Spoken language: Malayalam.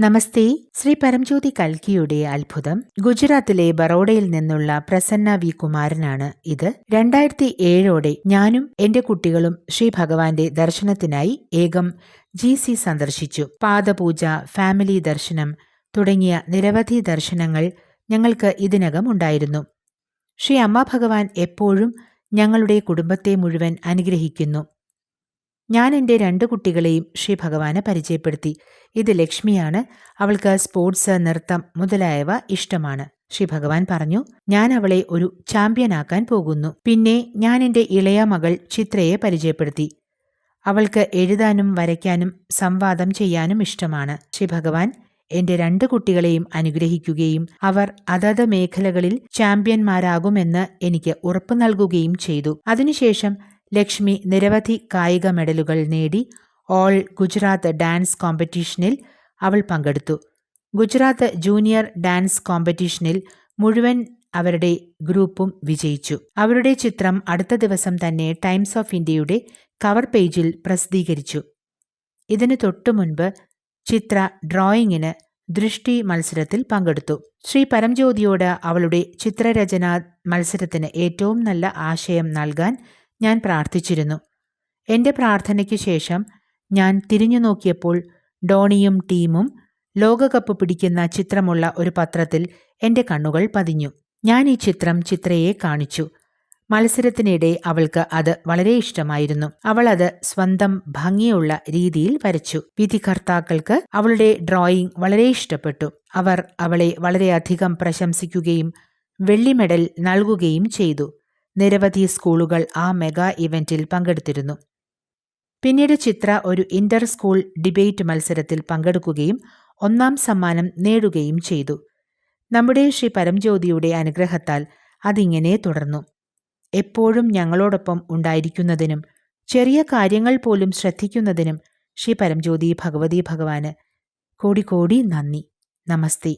നമസ്തേ. ശ്രീ പരംജ്യോതി കൽക്കിയുടെ അത്ഭുതം ഗുജറാത്തിലെ ബറോഡയിൽ നിന്നുള്ള പ്രസന്ന വി കുമാരനാണ് ഇത്. രണ്ടായിരത്തി ഏഴോടെ ഞാനും എന്റെ കുട്ടികളും ശ്രീ ഭഗവാന്റെ ദർശനത്തിനായി ഏകം ജി സി സന്ദർശിച്ചു. പാദപൂജ ഫാമിലി ദർശനം തുടങ്ങിയ നിരവധി ദർശനങ്ങൾ ഞങ്ങൾക്ക് ഇതിനകം ഉണ്ടായിരുന്നു. ശ്രീ അമ്മ ഭഗവാൻ എപ്പോഴും ഞങ്ങളുടെ കുടുംബത്തെ മുഴുവൻ അനുഗ്രഹിക്കുന്നു. ഞാൻ എന്റെ രണ്ട് കുട്ടികളെയും ശ്രീ ഭഗവാന് പരിചയപ്പെടുത്തി. ഇത് ലക്ഷ്മിയാണ്. അവൾക്ക് സ്പോർട്സ് നൃത്തം മുതലായവ ഇഷ്ടമാണ്. ശ്രീ ഭഗവാൻ പറഞ്ഞു ഞാൻ അവളെ ഒരു ചാമ്പ്യനാക്കാൻ പോകുന്നു. പിന്നെ ഞാൻ എന്റെ ഇളയ മകൾ ചിത്രയെ പരിചയപ്പെടുത്തി. അവൾക്ക് എഴുതാനും വരയ്ക്കാനും സംവാദം ചെയ്യാനും ഇഷ്ടമാണ് ശ്രീ ഭഗവാൻ എന്റെ രണ്ട് കുട്ടികളെയും അനുഗ്രഹിക്കുകയും അവർ അതത് മേഖലകളിൽ ചാമ്പ്യന്മാരാകുമെന്ന് എനിക്ക് ഉറപ്പു നൽകുകയും ചെയ്തു. അതിനുശേഷം ലക്ഷ്മി നിരവധി കായിക മെഡലുകൾ നേടി ഓൾ ഗുജറാത്ത് ഡാൻസ് കോമ്പറ്റീഷനിൽ അവൾ പങ്കെടുത്തു. ഗുജറാത്ത് ജൂനിയർ ഡാൻസ് കോമ്പറ്റീഷനിൽ മുഴുവൻ അവരുടെ ഗ്രൂപ്പും വിജയിച്ചു. അവരുടെ ചിത്രം അടുത്ത ദിവസം തന്നെ ടൈംസ് ഓഫ് ഇന്ത്യയുടെ കവർ പേജിൽ പ്രസിദ്ധീകരിച്ചു. ഇതിനു തൊട്ടു മുൻപ് ചിത്ര ഡ്രോയിങ്ങിന് ദൃഷ്ടി മത്സരത്തിൽ പങ്കെടുത്തു. ശ്രീ പരംജ്യോതിയോട് അവളുടെ ചിത്രരചന മത്സരത്തിന് ഏറ്റവും നല്ല ആശയം നൽകാൻ ഞാൻ പ്രാർത്ഥിച്ചിരുന്നു. എന്റെ പ്രാർത്ഥനയ്ക്ക് ശേഷം ഞാൻ തിരിഞ്ഞു നോക്കിയപ്പോൾ ഡോണിയും ടീമും ലോകകപ്പ് പിടിക്കുന്ന ചിത്രമുള്ള ഒരു പത്രത്തിൽ എന്റെ കണ്ണുകൾ പതിഞ്ഞു. ഞാൻ ഈ ചിത്രം ചിത്രയെ കാണിച്ചു. മത്സരത്തിനിടെ അവൾക്ക് അത് വളരെ ഇഷ്ടമായിരുന്നു. അവൾ അത് സ്വന്തം ഭംഗിയുള്ള രീതിയിൽ വരച്ചു. വിധികർത്താക്കൾക്ക് അവളുടെ ഡ്രോയിങ് വളരെ ഇഷ്ടപ്പെട്ടു. അവർ അവളെ വളരെയധികം പ്രശംസിക്കുകയും വെള്ളി മെഡൽ നൽകുകയും ചെയ്തു. നിരവധി സ്കൂളുകൾ ആ മെഗാ ഇവന്റിൽ പങ്കെടുത്തിരുന്നു. പിന്നീട് ചിത്ര ഒരു ഇന്റർ സ്കൂൾ ഡിബേറ്റ് മത്സരത്തിൽ പങ്കെടുക്കുകയും ഒന്നാം സമ്മാനം നേടുകയും ചെയ്തു. നമ്മുടെ ശ്രീ പരംജ്യോതിയുടെ അനുഗ്രഹത്താൽ അതിങ്ങനെ തുടർന്നു. എപ്പോഴും ഞങ്ങളോടൊപ്പം ഉണ്ടായിരിക്കുന്നതിനും ചെറിയ കാര്യങ്ങൾ പോലും ശ്രദ്ധിക്കുന്നതിനും ശ്രീ പരംജ്യോതി ഭഗവതി ഭഗവാന് കോടി കോടി നന്ദി. നമസ്തേ.